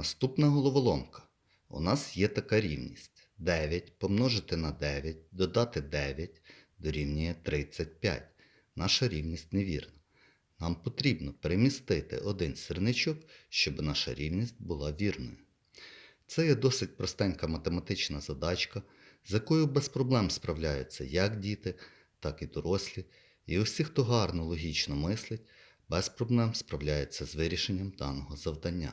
Наступна головоломка. У нас є така рівність. 9 помножити на 9, додати 9 дорівнює 35. Наша рівність невірна. Нам потрібно перемістити один сірничок, щоб наша рівність була вірною. Це є досить простенька математична задачка, з якою без проблем справляються як діти, так і дорослі, і усі, хто гарно логічно мислить, без проблем справляється з вирішенням даного завдання.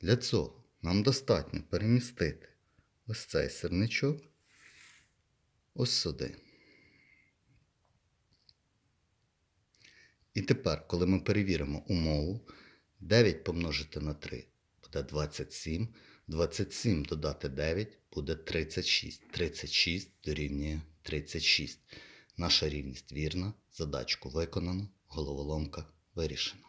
Для цього нам достатньо перемістити ось цей сирничок ось сюди. І тепер, коли ми перевіримо умову, 9 помножити на 3 буде 27, 27 додати 9 буде 36. 36 дорівнює 36. Наша рівність вірна, задачку виконано, головоломка вирішена.